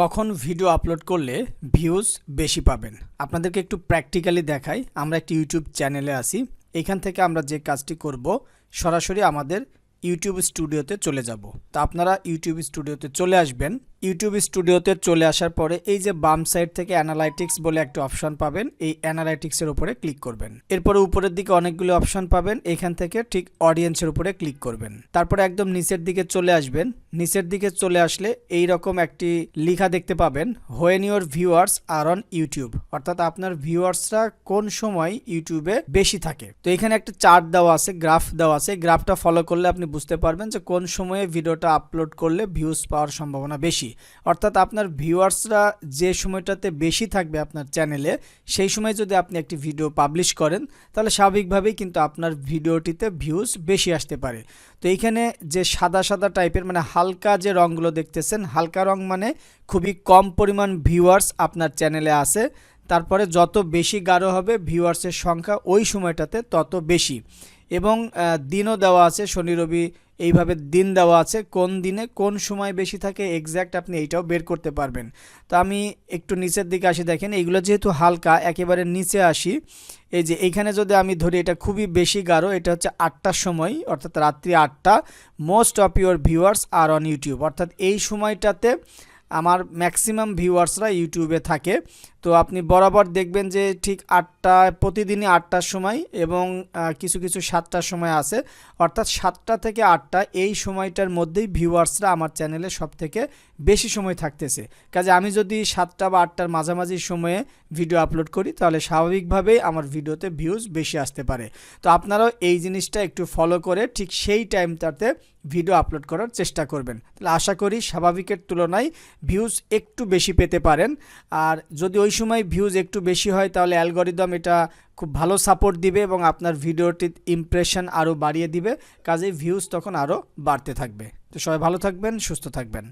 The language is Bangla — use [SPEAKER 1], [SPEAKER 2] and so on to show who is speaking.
[SPEAKER 1] কখন ভিডিও আপলোড করলে ভিউজ বেশি পাবেন? আপনাদেরকে একটু প্র্যাকটিক্যালি দেখাই। আমরা একটি ইউটিউব চ্যানেলে আসি এখান থেকে আমরা যে কাজটি করব, সরাসরি আমাদের ইউটিউব স্টুডিওতে চলে যাব। তা আপনারা ইউটিউব স্টুডিওতে চলে আসবেন। ইউটিউব স্টুডিওতে চলে আসার পরে এই যে বাম সাইড থেকে অ্যানালাইটিক্স বলে একটা অপশন পাবেন, এই অ্যানালাইটিক্সের উপরে ক্লিক করবেন। এরপরে উপরের দিকে অনেকগুলো অপশন পাবেন, এখান থেকে ঠিক অডিয়েন্সের উপরে ক্লিক করবেন। তারপরে একদম নিচের দিকে চলে আসবেন। নিচের দিকে চলে আসলে এই রকম একটি লেখা দেখতে পাবেন when your viewers are on YouTube অর্থাৎ আপনার ভিউয়ার্সরা কোন সময় ইউটিউবে বেশি থাকে। তো এখানে একটা চার্ট দেওয়া আছে, গ্রাফ দেওয়া আছে। গ্রাফটা ফলো করলে আপনি বুঝতে পারবেন যে কোন সময়ে ভিডিওটা আপলোড করলে ভিউজ পাওয়ার সম্ভাবনা বেশি। অর্থাৎ আপনার ভিউয়ার্সরা যে সময়টাতে বেশি থাকবে আপনার চ্যানেলে, সেই সময় যদি আপনি একটি ভিডিও পাবলিশ করেন, তাহলে স্বাভাবিকভাবেই কিন্তু আপনার ভিডিওটিতে ভিউজ বেশি আসতে পারে। তো এইখানে যে সাদা সাদা টাইপের মানে হালকা যে রঙগুলো দেখতেছেন, হালকা রং মানে খুবই কম পরিমাণ ভিউয়ার্স আপনার চ্যানেলে আছে। তারপরে যত বেশি গাঢ় হবে ভিউয়ার্সের সংখ্যা ওই সময়টাতে তত বেশি। এবং দিনও দেওয়া আছে, শনি, রবি এইভাবে দিন দেওয়া আছে, কোন দিনে কোন সময় বেশি থাকে এক্স্যাক্ট আপনি এইটাও বের করতে পারবেন। তো আমি একটু নিচের দিকে আসি, দেখেন, এইগুলো যেহেতু হালকা, একেবারে নিচে আসি, এই যে এইখানে যদি আমি ধরি, এটা খুবই বেশি গাঢ়, এটা হচ্ছে আটটার সময়, অর্থাৎ রাত্রি আটটা most of your viewers are on YouTube অর্থাৎ এই সময়টাতে আমার ম্যাক্সিমাম ভিউয়ার্সরা ইউটিউবে থাকে। তো আপনি বরাবর দেখবেন যে ঠিক আটটা প্রতিদিনই আটটার সময় এবং কিছু কিছু সাতটার সময় আছে। অর্থাৎ সাতটা থেকে আটটা এই সময়টার মধ্যেই ভিউয়ার্সরা আমার চ্যানেলে সব থেকে বেশি সময় থাকতেছে। কাজে আমি যদি সাতটা বা আটটার মাঝামাঝি সময়ে ভিডিও আপলোড করি, তাহলে স্বাভাবিকভাবেই আমার ভিডিওতে ভিউজ বেশি আসতে পারে। তো আপনারাও এই জিনিসটা একটু ফলো করে ঠিক সেই টাইমটাতে ভিডিও আপলোড করার চেষ্টা করবেন। তাহলে আশা করি স্বাভাবিকের তুলনায় ভিউজ একটু বেশি পেতে পারেন। আর যদি ওই সময় ভিউজ একটু বেশি হয়, তাহলে অ্যালগরিদম এটা খুব ভালো সাপোর্ট দিবে এবং আপনার ভিডিওটির ইমপ্রেশন আরও বাড়িয়ে দিবে। কাজেই ভিউজ তখন আরও বাড়তে থাকবে। তো সবাই ভালো থাকবেন, সুস্থ থাকবেন।